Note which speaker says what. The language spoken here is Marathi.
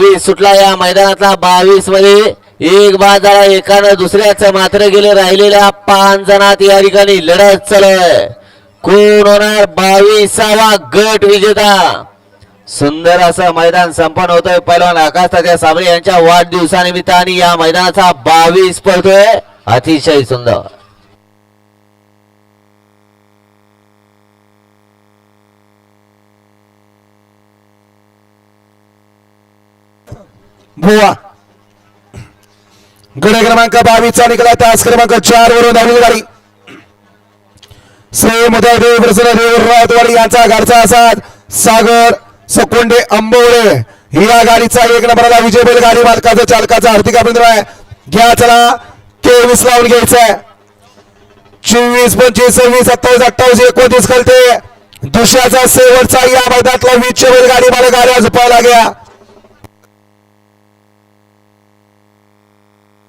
Speaker 1: बावीस सुटला या मैदानातला. बावीसमध्ये एक बाद झाला एकानं दुसऱ्याचं मात्र गेले राहिलेल्या पाच जणात या ठिकाणी लढत चालय कोण होणार? बावीसावा गट विजेता. सुंदर असं मैदान संपन्न होतोय. पैलवान आकाश तात्या साबळे यांच्या वाढदिवसानिमित्ताने या मैदानाचा बावीस पडतोय. अतिशय सुंदर.
Speaker 2: भुवा गड क्रमांक बावीसचा निघाला तास क्रमांक चार वरून धावलेली गाडी. श्री मुदळदेव प्रसन्न देव यांचा घरचा असाद सागर सकोंडे आंबोळे या गाडीचा एक नंबरला विजय बैल गाडी मालकाचा चालकाचा हार्दिक अभिनंदन आहे. घ्या चला तेवीस लावून घ्यायचंय. चोवीस पंचवीस सव्वीस सत्तावीस अठ्ठावीस एकोणतीस कळते दुसऱ्याचा शेवटचा या मैदानातला विजय बैल गाडी मालक गाड्या आज गया